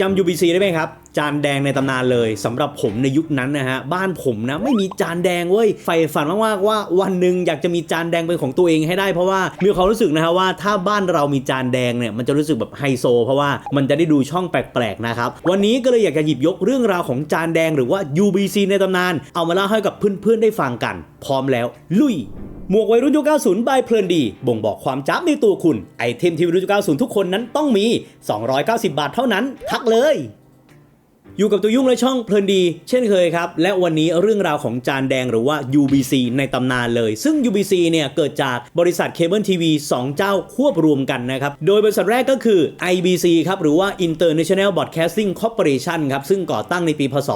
จำ UBC ได้ไหมครับ จานแดงในตำนานเลยสำหรับผมในยุคนั้นนะฮะ บ้านผมนะ ไม่มีจานแดงเว้ยใฝ่ฝันมากๆว่าวันหนึ่งอยากจะมีจานแดงเป็นของตัวเองให้ได้เพราะว่ามีความรู้สึกนะฮะว่าถ้าบ้านเรามีจานแดงเนี่ยมันจะรู้สึกแบบไฮโซ เพราะว่ามันจะได้ดูช่องแปลกๆนะครับวันนี้ก็เลยอยากจะหยิบยกเรื่องราวของจานแดงหรือว่า UBC ในตำนาน เอามาเล่าให้กับเพื่อนๆได้ฟังกัน พร้อมแล้ว ลุย หมวกวัยรุ่นยุค 90 บายเพลินดี บ่งบอกความจ้าบในตัวคุณ ไอเทมที่วัยรุ่นยุค 90 ทุกคนนั้นต้องมี 290 บาทเท่านั้น ทักเลย อยู่กับตัวยุ่งและช่องเพลินดี เช่นเคยครับ และวันนี้เรื่องราวของจานแดงหรือว่า UBC ในตำนานเลย ซึ่ง UBC เนี่ยเกิดจากบริษัทเคเบิลทีวี2เจ้าควบรวมกันนะครับ โดยบริษัทแรกก็คือ IBC ครับ หรือว่า International Broadcasting Corporation ครับ ซึ่งก่อตั้งในปีพศ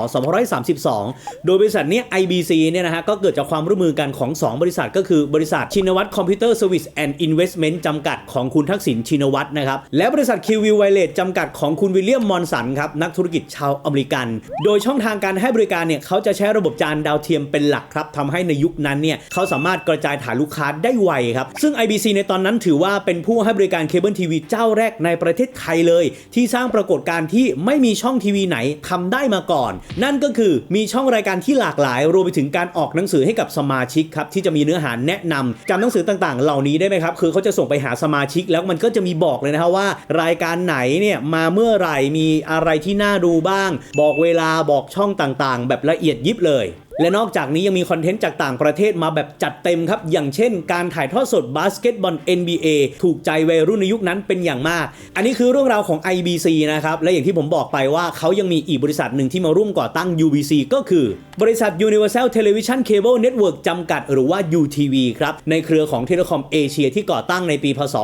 2532 โดยบริษัทเนี้ย IBC เนี่ยนะฮะก็เกิดจากความร่วมมือกันของ 2 บริษัทก็คือบริษัทชินวัตรคอมพิวเตอร์เซอร์วิสแอนด์อินเวสท์เมนต์จำกัดของคุณทักษิณชินวัตรนะครับและบริษัทคิววิวไวเลตจำกัดของคุณวิลเลียมมอนสันครับนักธุรกิจชาวอเมริกันโดยช่องทางการให้บริการเนี่ยเขาจะใช้ระบบจานดาวเทียมเป็นหลักครับทำให้ในยุคนั้นเนี่ยเขาสามารถกระจายฐานลูกค้าได้ไวครับ ซึ่ง IBC ในตอนนั้นถือว่าเป็นผู้ให้บริการเคเบิลทีวีเจ้าแรกในประเทศไทยเลย ที่สร้างปรากฏการณ์ที่ไม่มีช่องทีวีไหนทำได้มาก่อน นั่นก็คือมีช่องรายการที่หลากหลาย รวมไปถึงการออกหนังสือให้กับสมาชิกครับที่จะมีเนื้อหาแนะนำจำหนังสือต่างๆ เหล่านี้ได้ไหมครับคือเขาจะส่งไปหาสมาชิกแล้วมันก็จะมีบอกเลยนะครับว่า รายการไหนเนี่ยมาเมื่อไหร่มีอะไรที่น่าดูบ้างบอกเวลาบอกช่องต่างๆ แบบละเอียดยิบเลย และนอกจากนี้ยังมีคอนเทนต์จากต่างประเทศมาแบบจัดเต็มครับ อย่างเช่นการถ่ายทอดสดบาสเกตบอล NBA ถูกใจวัยรุ่นในยุคนั้นเป็นอย่างมาก อันนี้คือเรื่องราวของ IBC นะครับ และอย่างที่ผมบอกไปว่าเขายังมีอีกบริษัทหนึ่งที่มาร่วมก่อตั้ง UBC ก็คือบริษัท Universal Television Cable Network จำกัดหรือว่า UTV ครับ ในเครือของเทเลคอมเอเชียที่ก่อตั้งในปีพศ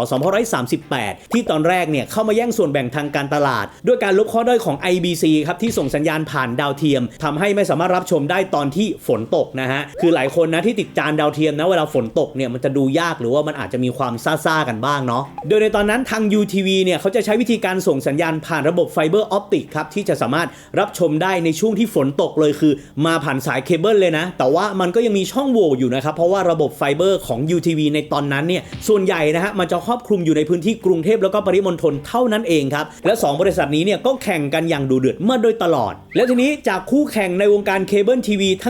2538 ที่ตอนแรกเนี่ยเข้ามาแย่งส่วนแบ่งทางการตลาด ด้วยการลบข้อด้อยของ IBC ครับที่ส่งสัญญาณผ่านดาวเทียมทำให้ไม่สามารถรับชมได้ตอนที่ฝนตกนะฮะ คือหลายคนนะที่ติดจานดาวเทียมนะเวลาฝนตกเนี่ยมันจะดูยากหรือว่ามันอาจจะมีความซ่าๆกันบ้างเนาะ โดยในตอนนั้นทาง UTV เนี่ยเขาจะใช้วิธีการส่งสัญญาณผ่านระบบไฟเบอร์ออปติกครับที่จะสามารถรับชมได้ในช่วงที่ฝนตกเลยคือ มาผ่านสายเคเบิลเลยนะ แต่ว่ามันก็ยังมีช่องโหว่อยู่นะครับเพราะว่าระบบไฟเบอร์ของ UTV ในตอนนั้นเนี่ยส่วนใหญ่นะฮะมันจะครอบคลุมอยู่ในพื้นที่กรุงเทพแล้วก็ปริมณฑลเท่านั้นเองครับและ 2 บริษัทนี้เนี่ยก็แข่งกันอย่างดูเดือดมาโดยตลอด และทีนี้จากคู่แข่งในวงการเคเบิลทีวีทั้ง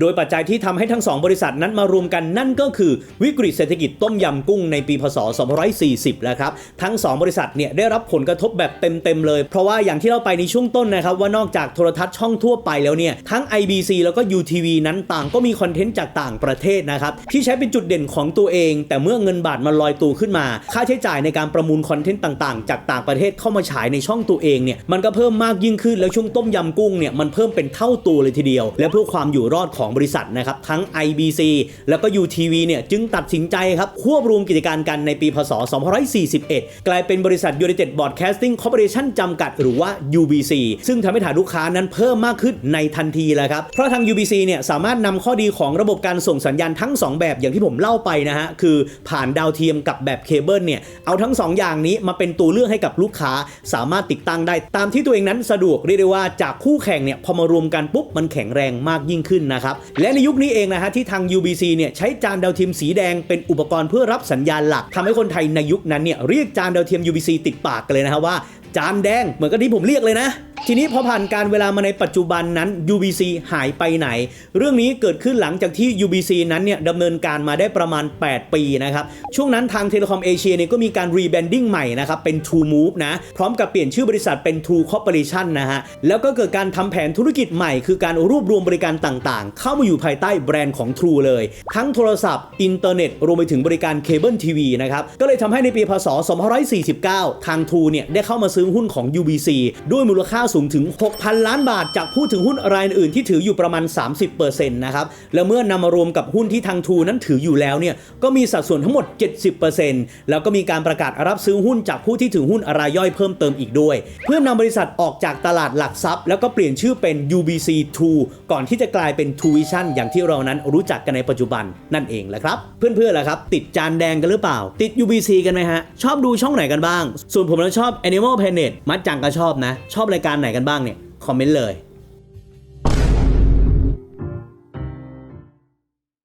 โดยปัจจัยที่ทำให้ทั้ง 2 บริษัทนั้นมารวมกันนั่นก็คือวิกฤตเศรษฐกิจต้มยำกุ้งในปีพศ2540แล้วครับทั้ง 2 บริษัทเนี่ยได้รับผลกระทบแบบเต็มๆเลย เพราะว่าอย่างที่เราไปในช่วงต้นนะครับว่านอกจากโทรทัศน์ช่องทั่วไปแล้วเนี่ยทั้ง IBC แล้วก็ UTV นั้นต่างก็มีคอนเทนต์จากต่างประเทศนะครับที่ใช้เป็นจุดเด่นของตัวเอง แต่เมื่อเงินบาทมันลอยตัวขึ้นมา ค่าใช้จ่ายในการประมูลคอนเทนต์ต่างๆ จากต่างประเทศเข้ามาฉายในช่องตัวเองเนี่ยมันก็เพิ่มมากยิ่งขึ้นแล้วช่วงต้มยำกุ้งเนี่ยมันเพิ่มเป็นเท่าตัวเลยทีเดียว และเพื่อความอยู่รอดของบริษัทนะครับทั้ง IBC แล้วก็ UTV เนี่ยจึงตัดสินใจครับควบรวมกิจการกันในปีพศ 2541 กลายเป็นบริษัท United Broadcasting Corporation จำกัดหรือว่า UBC ซึ่งทำให้ฐานลูกค้านั้นเพิ่มมากขึ้นในทันทีแล้วครับ เพราะทาง UBC เนี่ยสามารถนำข้อดีของระบบการส่งสัญญาณทั้ง 2 แบบอย่างที่ผมเล่าไปนะฮะคือผ่านดาวเทียมกับแบบเคเบิลเนี่ยเอาทั้ง 2 อย่างนี้มาเป็นตัวเลือกให้กับลูกค้า สามารถติดตั้งได้ตามที่ตัวเองนั้นสะดวกเรียกได้ว่าจากคู่แข่งเนี่ยพอมารวมกันปุ๊บมันแข็งแรงมากยิ่งขึ้นนะครับและในยุคนี้เองนะฮะที่ทาง UBC เนี่ยใช้จานดาวเทียมสีแดงเป็นอุปกรณ์เพื่อรับสัญญาณหลักทำให้คนไทยในยุคนั้นเนี่ยเรียกจานดาวเทียม UBC ติดปากกันเลยนะฮะว่าจานแดงเหมือนกับที่ผมเรียกเลยนะ ทีนี้พอผ่านการเวลามาในปัจจุบันนั้น UBC หายไปไหน เรื่องนี้เกิดขึ้นหลังจากที่ UBC นั้นเนี่ยดำเนินการมาได้ประมาณ 8 ปีนะครับ ช่วงนั้นทางเทเลคอมเอเชียเนี่ยก็มีการรีแบรนดิ้งใหม่นะครับ เป็น True Move นะ พร้อมกับเปลี่ยนชื่อบริษัทเป็น True Corporation นะฮะ แล้วก็เกิดการทำแผนธุรกิจใหม่ คือการรวบรวมบริการต่างๆ เข้ามาอยู่ภายใต้แบรนด์ของ True เลย ทั้งโทรศัพท์ อินเทอร์เน็ต รวมไปถึงบริการเคเบิลทีวีนะครับ ก็เลยทำให้ในปีพศ 2549 ทาง True เนี่ยได้เข้ามาซื้อหุ้นของ UBC ด้วยมูลค่าสูงถึง 6,000 ล้านบาท จากผู้ถือหุ้นรายอื่นที่ถืออยู่ประมาณ 30%นะครับ แล้วเมื่อนำมารวมกับหุ้นที่ทางทูนั้นถืออยู่แล้วเนี่ย ก็มีสัดส่วนทั้งหมด 70%แล้วก็มีการประกาศรับซื้อหุ้นจากผู้ที่ถือหุ้นรายย่อยเพิ่มเติมอีกด้วย เพื่อนำบริษัทออกจากตลาดหลักทรัพย์ แล้วก็เปลี่ยนชื่อเป็น UBC 2ก่อนที่จะกลายเป็น True Vision อย่างที่เรานั้นรู้จักกันในปัจจุบันนั่นเองแหละครับ เพื่อนๆล่ะครับ ติดจานแดงกันหรือเปล่า ติด UBC กันไหมฮะชอบดูช่องไหนกันบ้าง ส่วนผมแล้วชอบ Animal Planet มัดจังก็ชอบนะ ชอบรายการไหนกันบ้างเนี่ยคอมเมนต์เลย